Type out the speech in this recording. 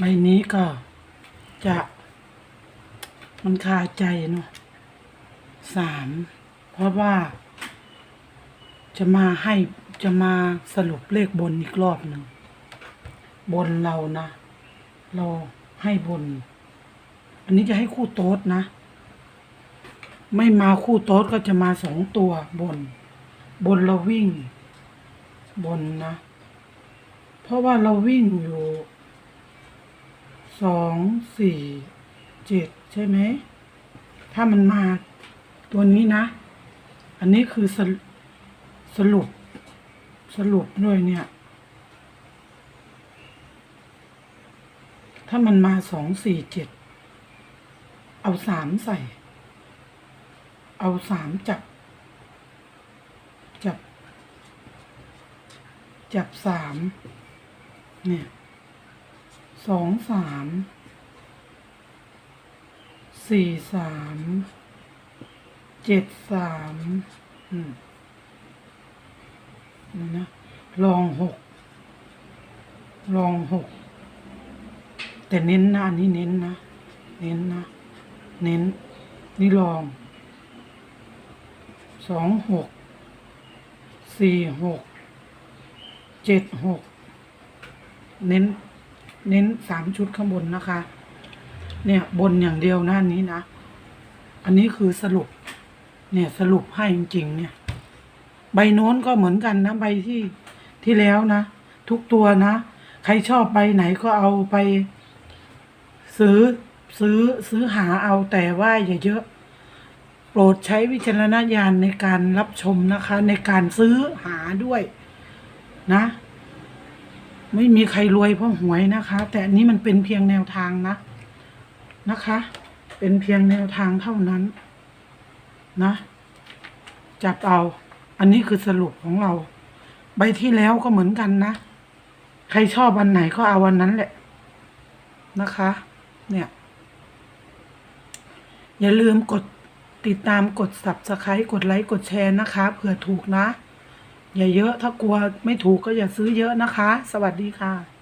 ใบนี้ก็จะมันคาใจเนาะสามเพราะว่า จะมาให้จะมาสรุปเลขบนอีกรอบหนึ่ง บนเรานะ เราให้บน อันนี้จะให้คู่โต๊ดนะ ไม่มาคู่โต๊ดก็จะมาสองตัวบน บนเราวิ่ง บนนะ เพราะว่าเราวิ่งอยู่ สองสี่เจ็ดใช่ไหม ถ้ามันมาตัวนี้นะ อันนี้คือสรุสรุป สรุปด้วยเนี่ย ถ้ามันมาสองสี่เจ็ดเอาสามใส่ เอาสามจับ จับ จับสามเนี่ย สองสามสี่สามเจ็ดสามอืมนี่นะลองหกลองหกแต่เน้นนะอันนี้เน้นนะ เน้นนะ เน้น นี่ลองสองหกสี่หกเจ็ดหกเน้น เน้นสามชุดข้างบนนะคะ เนี่ยบนอย่างเดียวหน้านี้นะ อันนี้คือสรุป เนี่ยสรุปให้จริงๆเนี่ย ใบโน้นก็เหมือนกันนะ ใบที่ที่แล้วนะ ทุกตัวนะ ใครชอบใบไหนก็เอาไป ซื้อซื้อซื้อหาเอาแต่ว่าอย่าเยอะ โปรดใช้วิจารณญาณในการรับชมนะคะ ในการซื้อหาด้วยนะ ไม่มีใครรวยเพราะหวยนะคะ แต่นี้มันเป็นเพียงแนวทางนะนะคะ เป็นเพียงแนวทางเท่านั้น นะ จับเอา อันนี้คือสรุปของเรา ใบที่แล้วก็เหมือนกันนะ ใครชอบอันไหนก็เอาวันนั้นแหละ นะคะ เนี่ย อย่าลืมกดติดตามกด subscribe กดไลค์ กดแชร์นะคะ เผื่อถูกนะ อย่าเยอะถ้ากลัวไม่ถูกก็อย่าซื้อเยอะนะคะ สวัสดีค่ะ